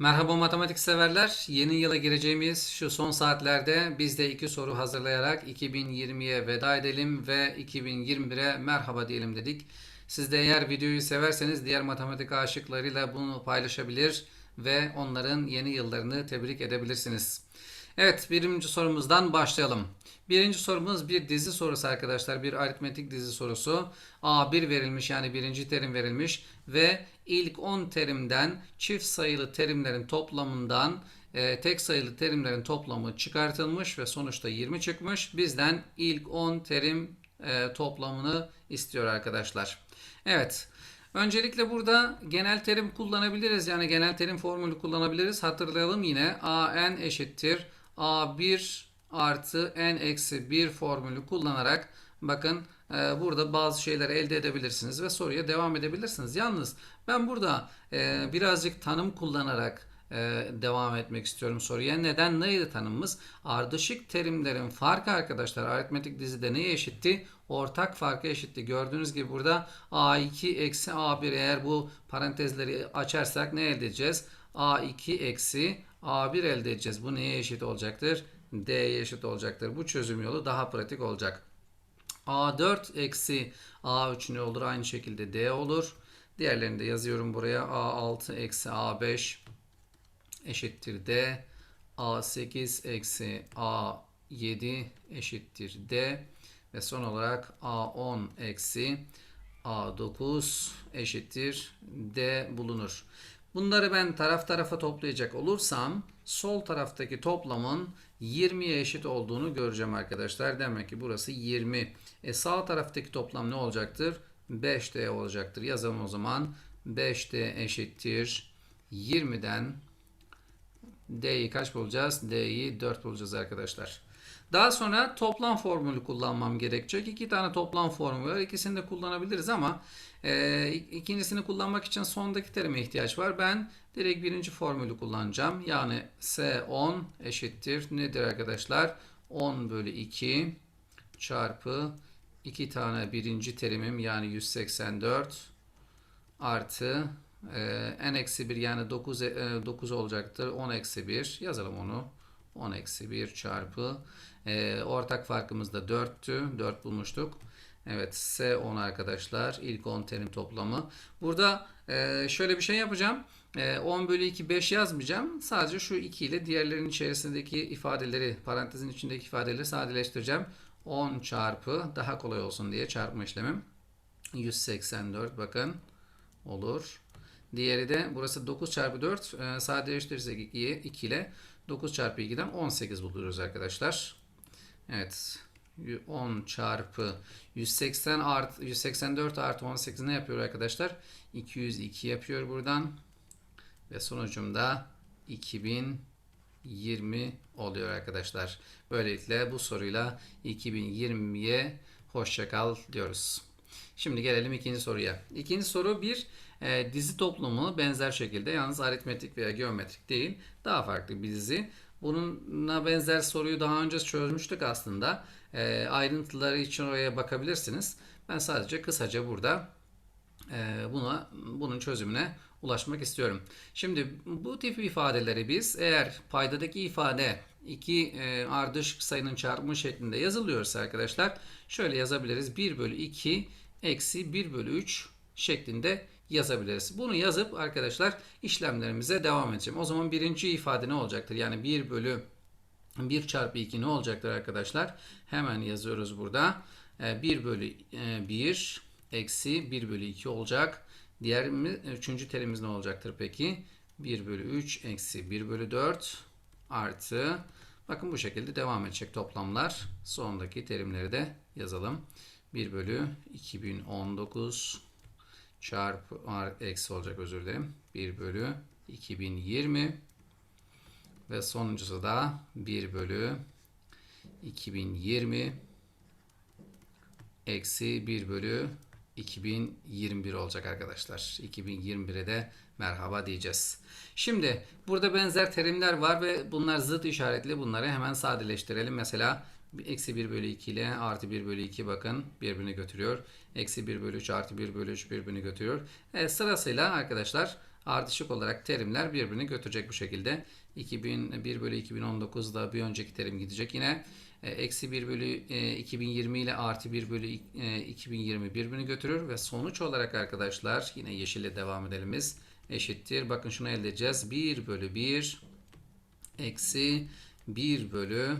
Merhaba matematik severler. Yeni yıla gireceğimiz şu son saatlerde biz de iki soru hazırlayarak 2020'ye veda edelim ve 2021'e merhaba diyelim dedik. Siz de eğer videoyu severseniz diğer matematik aşıklarıyla bunu paylaşabilir ve onların yeni yıllarını tebrik edebilirsiniz. Evet birinci sorumuzdan başlayalım. Birinci sorumuz bir dizi sorusu arkadaşlar. Bir aritmetik dizi sorusu. A1 verilmiş yani birinci terim verilmiş ve ilk 10 terimden çift sayılı terimlerin toplamından e, tek sayılı terimlerin toplamı çıkartılmış ve sonuçta 20 çıkmış. Bizden ilk 10 terim e, toplamını istiyor arkadaşlar. Evet. Öncelikle burada genel terim kullanabiliriz. Yani genel terim formülü kullanabiliriz. Hatırlayalım yine a n eşittir a1 artı n eksi 1 formülü kullanarak bakın e, burada bazı şeyler elde edebilirsiniz ve soruya devam edebilirsiniz. Yalnız ben burada e, birazcık tanım kullanarak e, devam etmek istiyorum soruya. Neden? Neydi tanımımız? Ardışık terimlerin farkı arkadaşlar aritmetik dizide neye eşitti? Ortak farkı eşitti. Gördüğünüz gibi burada A2 eksi A1 eğer bu parantezleri açarsak ne elde edeceğiz? A2 eksi A1 elde edeceğiz. Bu neye eşit olacaktır? D'ye eşit olacaktır. Bu çözüm yolu daha pratik olacak. A4 eksi A3 ne olur? Aynı şekilde D olur. Diğerlerini de yazıyorum buraya. A6 eksi A5 eşittir D. A8 eksi A7 eşittir D. Ve son olarak A10 eksi A9 eşittir D bulunur. Bunları ben taraf tarafa toplayacak olursam sol taraftaki toplamın 20'ye eşit olduğunu göreceğim arkadaşlar. Demek ki burası 20. E sağ taraftaki toplam ne olacaktır? 5D olacaktır. Yazalım o zaman. 5D eşittir 20'den D'yi kaç bulacağız? D'yi 4 bulacağız arkadaşlar. Daha sonra toplam formülü kullanmam gerekecek. İki tane toplam formülü var. İkisini de kullanabiliriz ama e, ikincisini kullanmak için sondaki terime ihtiyaç var. Ben direkt birinci formülü kullanacağım. Yani S10 eşittir. Nedir arkadaşlar? 10 bölü 2 çarpı 2 tane birinci terimim yani 184 artı e, n eksi 1 yani 9, e, 9 olacaktır. 10 eksi 1 yazalım onu. 10 eksi 1 çarpı e, ortak farkımız da 4'tü. 4 bulmuştuk. Evet S10 arkadaşlar. ilk 10 terim toplamı. Burada e, şöyle bir şey yapacağım. E, 10 bölü 2 5 yazmayacağım. Sadece şu 2 ile diğerlerinin içerisindeki ifadeleri parantezin içindeki ifadeleri sadeleştireceğim. 10 çarpı daha kolay olsun diye çarpma işlemim. 184 bakın olur. Diğeri de burası 9 çarpı 4 e, sadeleştirirsek 2'yi 2 ile 9 çarpı 2'den 18 buluyoruz arkadaşlar. Evet. 10 çarpı 180 art 184 artı 18 ne yapıyor arkadaşlar? 202 yapıyor buradan. Ve sonucumda 2020 oluyor arkadaşlar. Böylelikle bu soruyla 2020'ye hoşça kal diyoruz. Şimdi gelelim ikinci soruya. İkinci soru bir e, dizi toplumu benzer şekilde yalnız aritmetik veya geometrik değil. Daha farklı bir dizi. Bununla benzer soruyu daha önce çözmüştük aslında. E, ayrıntıları için oraya bakabilirsiniz. Ben sadece kısaca burada e, buna bunun çözümüne ulaşmak istiyorum. Şimdi bu tip ifadeleri biz eğer paydadaki ifade iki e, ardışık sayının çarpımı şeklinde yazılıyorsa arkadaşlar şöyle yazabiliriz. 1 bölü 2 eksi 1 bölü 3 şeklinde yazabiliriz. Bunu yazıp arkadaşlar işlemlerimize devam edeceğim. O zaman birinci ifade ne olacaktır? Yani 1 bölü 1 çarpı 2 ne olacaktır arkadaşlar? Hemen yazıyoruz burada. 1 bölü 1 eksi 1 bölü 2 olacak. Diğer üçüncü terimiz ne olacaktır peki? 1 bölü 3 eksi 1 bölü 4 artı bakın bu şekilde devam edecek toplamlar. Sondaki terimleri de yazalım. 1 bölü 2019 çarpı eksi olacak özür dilerim. 1 bölü 2020 ve sonuncusu da 1 bölü 2020 eksi 1 bölü 2021 olacak arkadaşlar. 2021'e de merhaba diyeceğiz. Şimdi burada benzer terimler var ve bunlar zıt işaretli. Bunları hemen sadeleştirelim. Mesela Eksi 1 bölü 2 ile artı 1 bölü 2 bakın birbirini götürüyor. Eksi 1 bölü 3 artı 1 bölü 3 birbirini götürüyor. E, sırasıyla arkadaşlar ardışık olarak terimler birbirini götürecek bu şekilde. 2001 bölü 2019'da bir önceki terim gidecek yine. E, Eksi 1 bölü e, 2020 ile artı 1 bölü e, 2020 birbirini götürür ve sonuç olarak arkadaşlar yine yeşille devam edelimiz eşittir. Bakın şunu elde edeceğiz. 1 bölü 1 eksi 1 bölü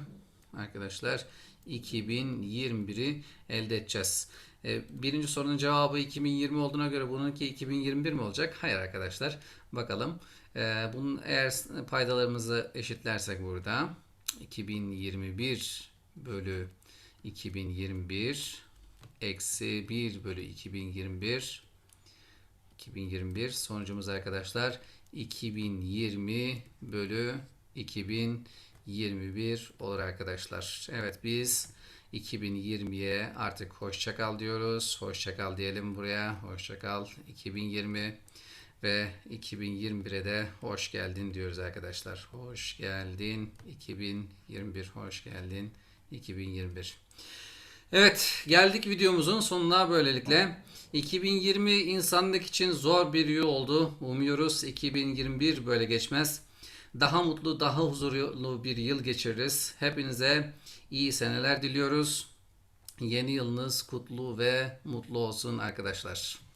arkadaşlar 2021'i elde edeceğiz. E, Birinci sorunun cevabı 2020 olduğuna göre bununki 2021 mi olacak? Hayır arkadaşlar. Bakalım. E, Bunun eğer paydalarımızı eşitlersek burada 2021 bölü 2021 eksi 1 bölü 2021 2021 sonucumuz arkadaşlar 2020 bölü 2021 olur arkadaşlar. Evet biz 2020'ye artık hoşça kal diyoruz. Hoşça kal diyelim buraya. Hoşça kal 2020 ve 2021'e de hoş geldin diyoruz arkadaşlar. Hoş geldin 2021. Hoş geldin 2021. Evet, geldik videomuzun sonuna böylelikle. 2020 insanlık için zor bir yıl oldu. Umuyoruz 2021 böyle geçmez. Daha mutlu, daha huzurlu bir yıl geçiririz. Hepinize iyi seneler diliyoruz. Yeni yılınız kutlu ve mutlu olsun arkadaşlar.